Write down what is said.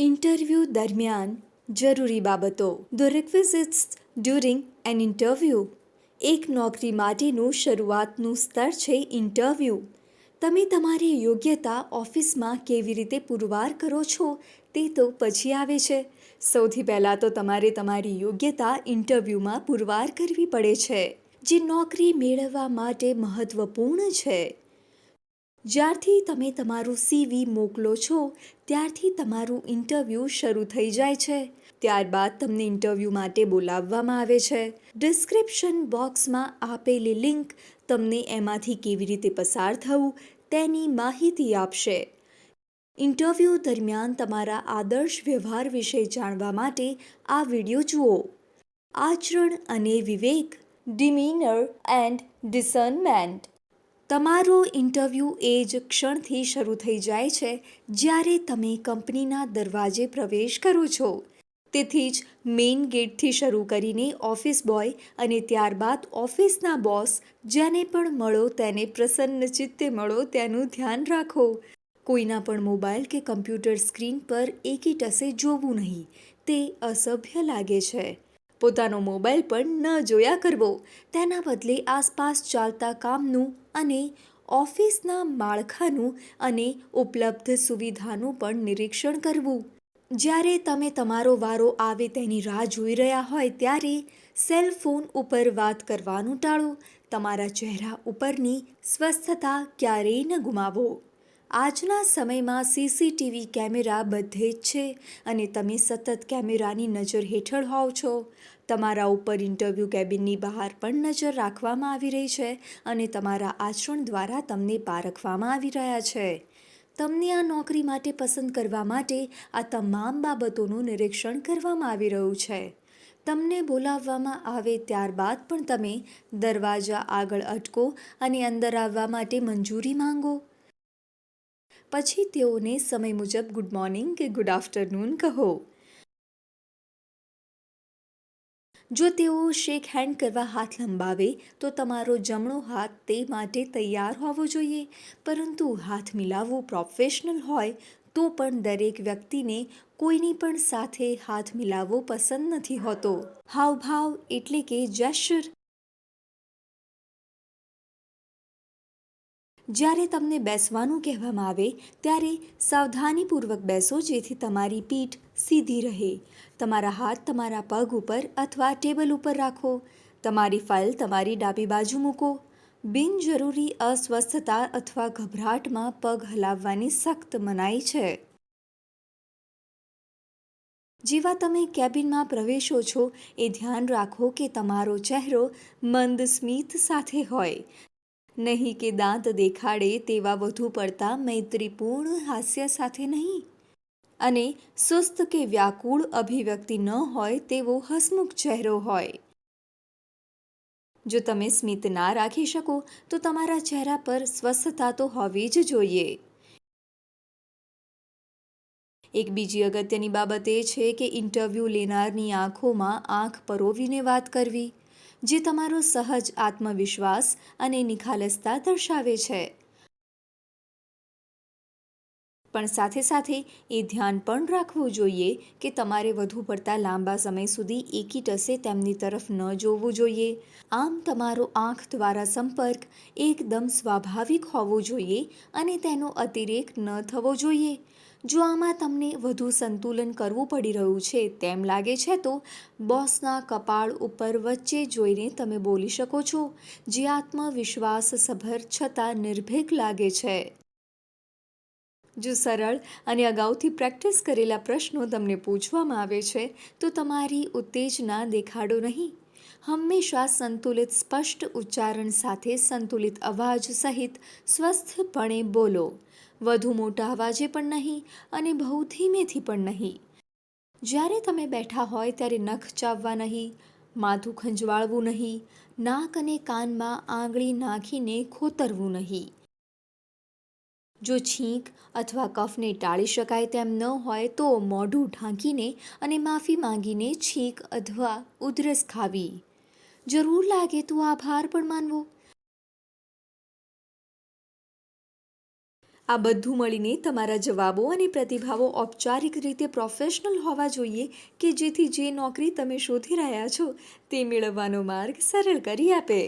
Interview દરમિયાન જરૂરી બાબતો. The requisites during an interview એક નોકરી માટેનું શરૂઆતનું સ્તર છે ઇન્ટરવ્યૂ. તમે તમારી યોગ્યતા ઓફિસમાં કેવી રીતે પુરવાર કરો છો તે તો પછી આવે છે. સૌથી પહેલાં તો તમારે તમારી યોગ્યતા ઇન્ટરવ્યૂમાં પુરવાર કરવી પડે છે. જે નોકરી મેળવવા માટે મહત્ત્વપૂર્ણ છે. જ્યારથી તમે તમારું સીવી મોકલો છો, ત્યારથી તમારું ઇન્ટરવ્યૂ શરૂ થઈ જાય છે. ત્યારબાદ તમને ઇન્ટરવ્યૂ માટે બોલાવવામાં આવે છે. ડિસ્ક્રિપ્શન બોક્સમાં આપેલી લિંક તમને એમાંથી કેવી રીતે પસાર થવું તેની માહિતી આપશે. ઇન્ટરવ્યૂ દરમિયાન તમારા આદર્શ વ્યવહાર વિશે જાણવા માટે આ વિડિયો જુઓ. આચરણ અને વિવેક ડિમીનર એન્ડ ડિસર્નમેન્ટ તમારો ઇન્ટરવ્યૂ એ જ ક્ષણથી શરૂ થઈ જાય છે જ્યારે તમે કંપનીના દરવાજે પ્રવેશ કરો છો. તેથી જ મેઇન ગેટથી શરૂ કરીને ઓફિસ બોય અને ત્યારબાદ ઓફિસના બોસ જેને પણ મળો તેને પ્રસન્ન ચિત્તે મળો તેનું ધ્યાન રાખો. કોઈના પણ મોબાઈલ કે કમ્પ્યુટર સ્ક્રીન પર એકી ટસે જોવું નહીં, તે અસભ્ય લાગે છે. પોતાનો મોબાઈલ પણ ન જોયા કરવો. તેના બદલે આસપાસ ચાલતા કામનું અને ઓફિસના માળખાનું અને ઉપલબ્ધ સુવિધાનું પણ નિરીક્ષણ કરવું. જ્યારે તમે તમારો વારો આવે તેની રાહ જોઈ રહ્યા હોય ત્યારે સેલ ફોન ઉપર વાત કરવાનું ટાળો. તમારા ચહેરા ઉપરની સ્વસ્થતા ક્યારેય ન ગુમાવો. આજના સમયમાં સીસીટીવી કેમેરા બધે જ છે અને તમે સતત કેમેરાની નજર હેઠળ હોવ છો. તમારા ઉપર ઇન્ટરવ્યૂ કેબિનની બહાર પણ નજર રાખવામાં આવી રહી છે અને તમારા આચરણ દ્વારા તમને પારખવામાં આવી રહ્યા છે. તમને આ નોકરી માટે પસંદ કરવા માટે આ તમામ બાબતોનું નિરીક્ષણ કરવામાં આવી રહ્યું છે. તમને બોલાવવામાં આવે ત્યારબાદ પણ તમે દરવાજા આગળ અટકો અને અંદર આવવા માટે મંજૂરી માંગો. પછી તેઓને સમય મુજબ ગુડ મોર્નિંગ કે ગુડ આફ્ટરનૂન કહો. જો તેઓ શેક હેન્ડ કરવા હાથ લંબાવે, તો તમારો જમણો હાથ તે માટે તૈયાર હોવો જોઈએ. પરંતુ હાથ મિલાવવું પ્રોફેશનલ હોય, તો પણ દરેક વ્યક્તિને કોઈની પણ સાથે હાથ મિલાવવો પસંદ નથી હોતો. હાવભાવ એટલે કે જેસ્ચર જ્યારે તમને બેસવાનું કહેવામાં આવે, ત્યારે સાવધાનીપૂર્વક બેસો જેથી તમારી પીઠ સીધી રહે. તમારા હાથ તમારા પગ ઉપર અથવા ટેબલ ઉપર રાખો. તમારી ફાઇલ તમારી ડાબી બાજુ મૂકો. બિનજરૂરી અસ્વસ્થતા અથવા ગભરાટમાં પગ હલાવવાની સખ્ત મનાઈ છે. જેવા તમે કેબિનમાં પ્રવેશો છો, એ ધ્યાન રાખો કે તમારો ચહેરો મંદ સ્મિત સાથે હોય. નહીં કે દાંત દેખાડે તેવા વધુ પડતા મૈત્રીપૂર્ણ હાસ્ય સાથે નહીં. અને સુસ્ત કે વ્યાકુળ અભિવ્યક્તિ ન હોય તેવો હસમુખ ચહેરો હોય. જો તમે સ્મિત ના રાખી શકો, તો તમારા ચહેરા પર સ્વસ્થતા તો હોવી જ જોઈએ. એક બીજી અગત્યની બાબત એ છે કે ઇન્ટરવ્યૂ લેનારની આંખોમાં આંખ પરોવીને વાત કરવી. જે તમારો સહજ આત્મવિશ્વાસ અને નિખાલસતા દર્શાવે છે. પણ સાથે સાથે એ ધ્યાન પણ રાખવું જોઈએ કે તમારે વધુ પડતા લાંબા સમય સુધી એકી ટસે તેમની તરફ ન જોવું જોઈએ. આમ તમારો આંખ દ્વારા સંપર્ક એકદમ સ્વાભાવિક હોવો જોઈએ અને તેનો અતિરેક ન થવો જોઈએ. જો આમાં તમને વધુ સંતુલન કરવું પડી રહ્યું છે, તેમ લાગે છે તો બોસના કપાળ ઉપર વચ્ચે જોઈને તમે બોલી શકો છો, જે આત્મવિશ્વાસ સભર છતાં નિર્ભીક લાગે છે. જો સરળ અને અગાઉથી પ્રેક્ટિસ કરેલા પ્રશ્નો તમને પૂછવામાં આવે છે, તો તમારી ઉત્તેજના દેખાડો નહીં. હંમેશા સંતુલિત સ્પષ્ટ ઉચ્ચારણ સાથે સંતુલિત અવાજ સહિત સ્વસ્થપણે બોલો. વધુ મોટા અવાજે પણ નહીં અને બહુ ધીમેથી પણ નહીં. જ્યારે તમે બેઠા હોય ત્યારે નખ ચાવવા નહીં, માથું ખંજવાળવું નહીં, નાક અને કાનમાં આંગળી નાખીને ખોતરવું નહીં. જો છીંક અથવા કફને ટાળી શકાય તેમ ન હોય તો મોઢું ઢાંકીને અને માફી માંગીને છીંક અથવા ઉધરસ ખાવી. જરૂર લાગે તો આભાર પણ માનવો. આ બધું મળીને તમારા જવાબો અને પ્રતિભાવો ઔપચારિક રીતે પ્રોફેશનલ હોવા જોઈએ કે જેથી જે નોકરી તમે શોધી રહ્યા છો તે મેળવવાનો માર્ગ સરળ કરી આપે.